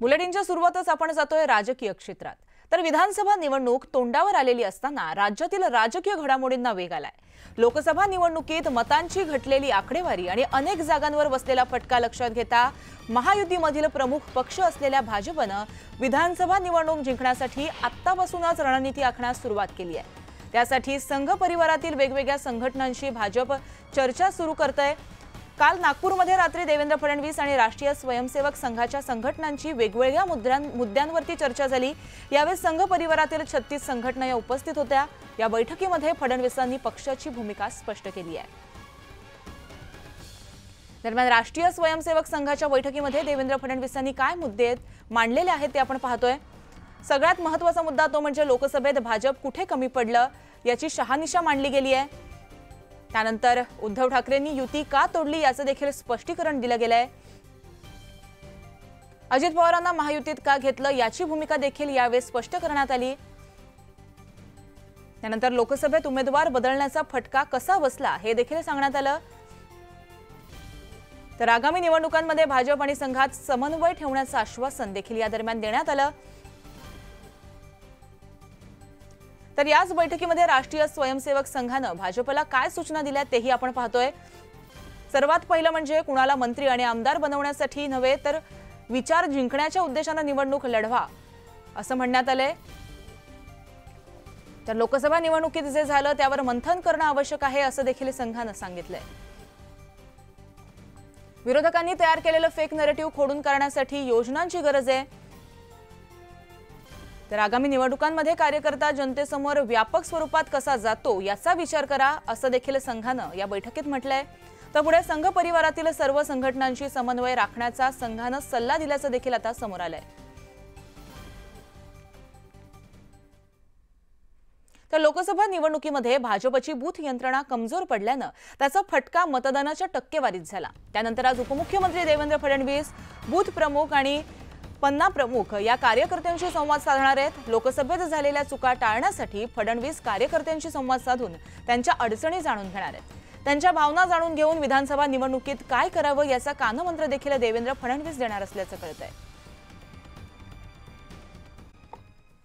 बुलेटिनच्या सुरुवातच आपण जातोय राजकीय क्षेत्रात. तर विधानसभा निवडणूक तोंडावर आलेली असताना राज्यातील राजकीय घडामोडींना वेग आलाय. लोकसभा निवडणुकीत मतांची घटलेली आकडेवारी आणि अनेक जागांवर बसलेला फटका लक्षात घेता महायुतीमधील प्रमुख पक्ष असलेल्या भाजपनं विधानसभा निवडणूक जिंकण्यासाठी आत्तापासूनच रणनीती आखण्यास सुरुवात केली आहे. त्यासाठी संघ परिवारातील वेगवेगळ्या संघटनांशी भाजप चर्चा सुरू करतंय. काल नागपूरमध्ये रात्री देवेंद्र फडणवीस आणि राष्ट्रीय स्वयंसेवक संघाच्या संघटनांची वेगवेगळ्या मुद्द्यांवरती चर्चा झाली. यावेळी संघ परिवारातील छत्तीस संघटना या उपस्थित होत्या. या बैठकीमध्ये फडणवीसांनी पक्षाची भूमिका स्पष्ट केली आहे. दरम्यान राष्ट्रीय स्वयंसेवक संघाच्या बैठकीमध्ये देवेंद्र फडणवीसांनी काय मुद्दे मांडलेले आहेत ते आपण पाहतोय. सगळ्यात महत्त्वाचा मुद्दा तो म्हणजे लोकसभेत भाजप कुठे कमी पडलं याची शहानिशा मांडली गेली आहे. त्यानंतर उद्धव ठाकरेंनी युती का तोडली याचं देखील स्पष्टीकरण दिलं गेलंय. अजित पवारांना महायुतीत का घेतलं याची भूमिका देखील यावेळी स्पष्ट करण्यात आली. त्यानंतर लोकसभेत उमेदवार बदलण्याचा फटका कसा बसला हे देखील सांगण्यात आलं. तर आगामी निवडणुकांमध्ये भाजप आणि संघात समन्वय ठेवण्याचं आश्वासन देखील या दरम्यान देण्यात आलं. तर याच बैठकीमध्ये राष्ट्रीय स्वयंसेवक संघानं भाजपला काय सूचना दिल्या तेही आपण पाहतोय. सर्वात पहिलं म्हणजे कुणाला मंत्री आणि आमदार बनवण्यासाठी नव्हे तर विचार जिंकण्याच्या उद्देशानं निवडणूक लढवा असं म्हणण्यात आलंय. तर लोकसभा निवडणुकीत जे झालं त्यावर मंथन करणं आवश्यक आहे असं देखील संघानं सांगितलंय. विरोधकांनी तयार केलेलं फेक नरेटिव्ह खोडून करण्यासाठी योजनांची गरज आहे. तर आगामी निवडणुकांमध्ये कार्यकर्ता जनतेसमोर व्यापक स्वरूपात कसा जातो याचा विचार करा असं देखील संघानं या बैठकीत म्हटलंय. तर पुढे संघ परिवारातील सर्व संघटनांशी समन्वय राखण्याचा संघानं सल्ला दिल्याचं देखील आता समोर आलंय. तर लोकसभा निवडणुकीमध्ये भाजपची बूथ यंत्रणा कमजोर पडल्यानं त्याचा फटका मतदानाच्या टक्केवारीत झाला. त्यानंतर आज उपमुख्यमंत्री देवेंद्र फडणवीस बूथ प्रमुख आणि पन्ना प्रमुख या कार्यकर्त्यांशी संवाद साधणार आहेत. लोकसभेत झालेल्या चुका टाळण्यासाठी फडणवीस कार्यकर्त्यांशी संवाद साधून त्यांच्या अडचणी जाणून घेणार आहेत. त्यांच्या भावना जाणून घेऊन विधानसभा निवडणुकीत काय करावं याचा कानमंत्र देखील देवेंद्र फडणवीस देणार असल्याचं कळत आहे